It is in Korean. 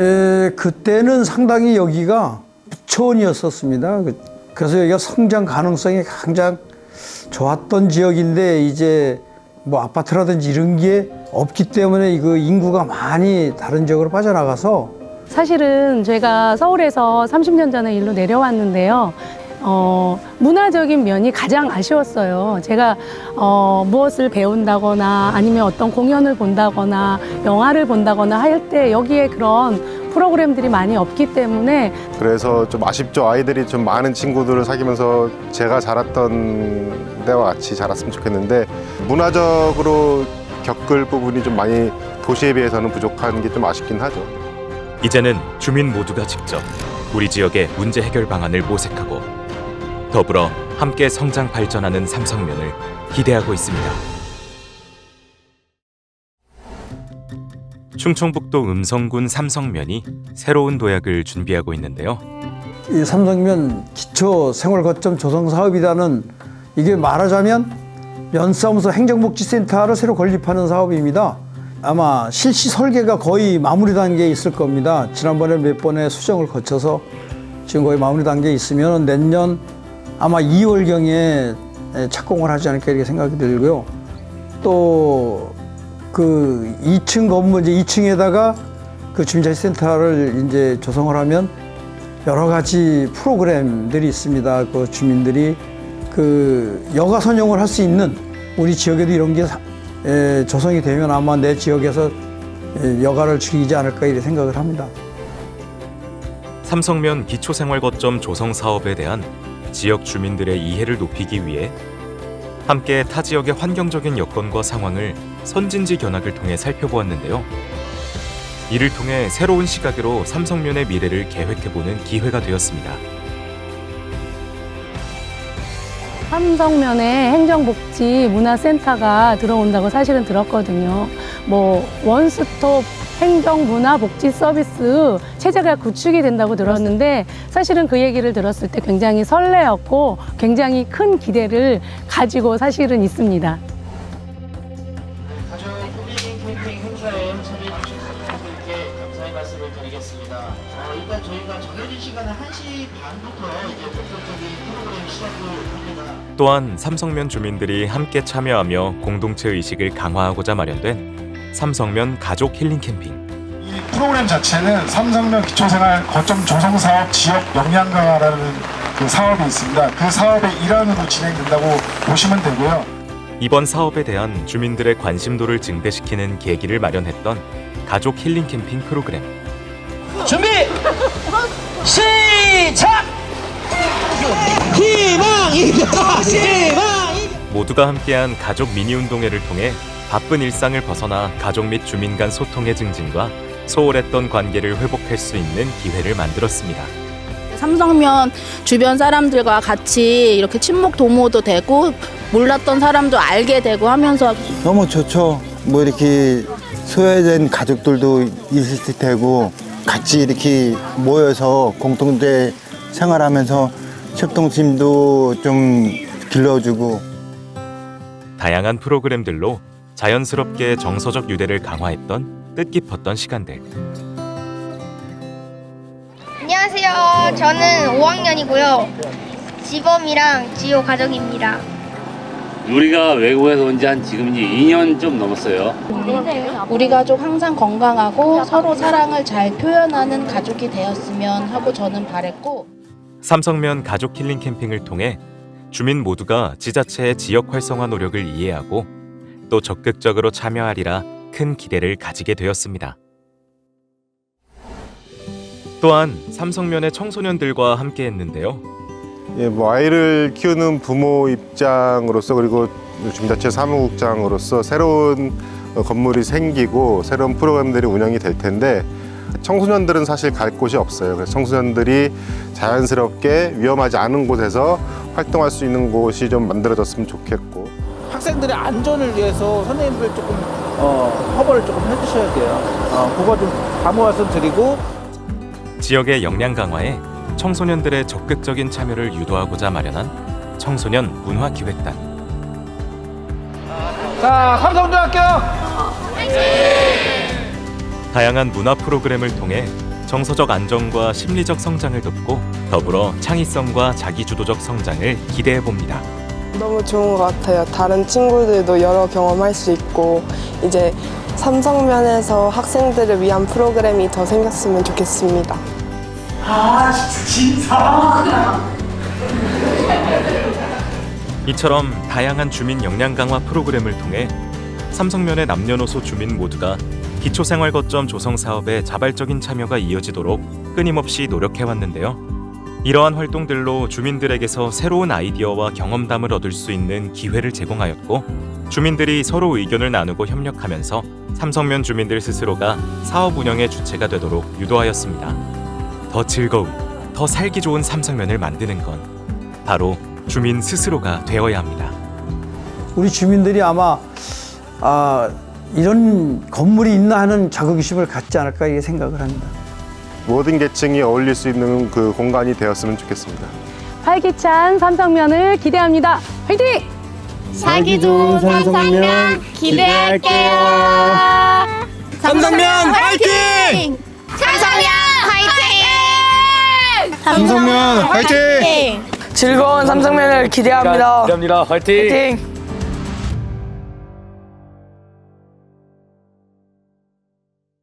에, 그때는 상당히 여기가 부촌이었었습니다. 그- 그래서 여기가 성장 가능성이 가장 좋았던 지역인데 이제 뭐 아파트라든지 이런 게 없기 때문에 그 인구가 많이 다른 지역으로 빠져나가서 사실은 제가 서울에서 30년 전에 일로 내려왔는데요. 어, 문화적인 면이 가장 아쉬웠어요. 제가 어, 무엇을 배운다거나 아니면 어떤 공연을 본다거나 영화를 본다거나 할 때 여기에 그런 프로그램들이 많이 없기 때문에 그래서 좀 아쉽죠. 아이들이 좀 많은 친구들을 사귀면서 제가 자랐던 때와 같이 자랐으면 좋겠는데 문화적으로 겪을 부분이 좀 많이 도시에 비해서는 부족한 게 좀 아쉽긴 하죠. 이제는 주민 모두가 직접 우리 지역의 문제 해결 방안을 모색하고 더불어 함께 성장 발전하는 삼성면을 기대하고 있습니다. 충청북도 음성군 삼성면이 새로운 도약을 준비하고 있는데요. 이 삼성면 기초 생활 거점 조성 사업이라는 이게 말하자면 면사무소 행정복지센터를 새로 건립하는 사업입니다. 아마 실시 설계가 거의 마무리 단계에 있을 겁니다. 지난번에 몇 번의 수정을 거쳐서 지금 거의 마무리 단계에 있으면 내년 아마 2월경에 착공을 하지 않을까 이렇게 생각이 들고요. 또 그 2층 건물 이제 2층에다가 그 주민자치센터를 이제 조성을 하면 여러 가지 프로그램들이 있습니다. 그 주민들이 그 여가 선용을 할 수 있는 우리 지역에도 이런 게 조성이 되면 아마 내 지역에서 에, 여가를 즐기지 않을까 이렇게 생각을 합니다. 삼성면 기초생활 거점 조성 사업에 대한 지역 주민들의 이해를 높이기 위해 함께 타 지역의 환경적인 여건과 상황을 선진지 견학을 통해 살펴보았는데요. 이를 통해 새로운 시각으로 삼성면의 미래를 계획해보는 기회가 되었습니다. 삼성면에 행정복지 문화센터가 들어온다고 사실은 들었거든요. 뭐 원스톱 행정 문화 복지 서비스 체제가 구축이 된다고 들었는데 사실은 그 얘기를 들었을 때 굉장히 설레었고 굉장히 큰 기대를 가지고 사실은 있습니다. 가족 힐링 캠핑 행사에 참여해 주신 분들께 감사의 말씀을 드리겠습니다. 어, 일단 저희가 정해진 시간은 1시 반부터 이제 본격적인 프로그램 시작을 합니다. 또한 삼성면 주민들이 함께 참여하며 공동체 의식을 강화하고자 마련된 삼성면 가족 힐링 캠핑. 이 프로그램 자체는 삼성면 기초생활 거점 조성 사업 지역 역량 강화라는 그 사업이 있습니다. 그 사업의 일환으로 진행된다고 보시면 되고요. 이번 사업에 대한 주민들의 관심도를 증대시키는 계기를 마련했던 가족 힐링 캠핑 프로그램. 준비! 시작! 희망이다! 희망! 모두가 함께한 가족 미니 운동회를 통해 바쁜 일상을 벗어나 가족 및 주민 간 소통의 증진과 소홀했던 관계를 회복할 수 있는 기회를 만들었습니다. 삼성면 주변 사람들과 같이 이렇게 친목 도모도 되고 몰랐던 사람도 알게 되고 하면서 너무 좋죠. 뭐 이렇게 소외된 가족들도 있을 테고 같이 이렇게 모여서 공동체 생활하면서 협동심도 좀 길러주고 다양한 프로그램들로 자연스럽게 정서적 유대를 강화했던 뜻깊었던 시간들. 안녕하세요. 저는 5학년이고요. 지범이랑 지호 가족입니다. 우리가 외국에서 온 지 한 지금 이제 2년 좀 넘었어요. 우리 가족 항상 건강하고 서로 사랑을 잘 표현하는 가족이 되었으면 하고 저는 바랬고 삼성면 가족 힐링 캠핑을 통해 주민 모두가 지자체의 지역 활성화 노력을 이해하고 또 적극적으로 참여하리라 큰 기대를 가지게 되었습니다. 또한 삼성면의 청소년들과 함께 했는데요. 예, 뭐 아이를 키우는 부모 입장으로서 그리고 주민자치 사무국장으로서 새로운 어, 건물이 생기고 새로운 프로그램들이 운영이 될 텐데 청소년들은 사실 갈 곳이 없어요. 그래서 청소년들이 자연스럽게 위험하지 않은 곳에서 활동할 수 있는 곳이 좀 만들어졌으면 좋겠고 학생들의 안전을 위해서 선생님들 조금 어, 허벌을 조금 해주셔야 돼요. 어, 그거 좀 감호 말씀 드리고 지역의 역량 강화에 청소년들의 적극적인 참여를 유도하고자 마련한 청소년 문화기획단. 자 삼성중학교 다양한 문화 프로그램을 통해 정서적 안정과 심리적 성장을 돕고 더불어 창의성과 자기주도적 성장을 기대해 봅니다. 너무 좋은 것 같아요. 다른 친구들도 여러 경험할 수 있고 이제 삼성면에서 학생들을 위한 프로그램이 더 생겼으면 좋겠습니다. 이처럼 다양한 주민 역량 강화 프로그램을 통해 삼성면의 남녀노소 주민 모두가 기초생활 거점 조성 사업에 자발적인 참여가 이어지도록 끊임없이 노력해 왔는데요. 이러한 활동들로 주민들에게서 새로운 아이디어와 경험담을 얻을 수 있는 기회를 제공하였고 주민들이 서로 의견을 나누고 협력하면서 삼성면 주민들 스스로가 사업 운영의 주체가 되도록 유도하였습니다. 더 즐거운, 더 살기 좋은 삼성면을 만드는 건 바로 주민 스스로가 되어야 합니다. 우리 주민들이 아마 아, 이런 건물이 있나 하는 자긍심을 갖지 않을까 이게 생각을 합니다. 모든 계층이 어울릴 수 있는 그 공간이 되었으면 좋겠습니다. 활기찬 삼성면을 기대합니다. 화이팅! 살기 좋은 삼성면 기대할게요. 삼성면 화이팅! 삼성면 화이팅! 삼성면 화이팅! 즐거운 삼성면을 기대합니다. 기대합니다. 화이팅! 화이팅!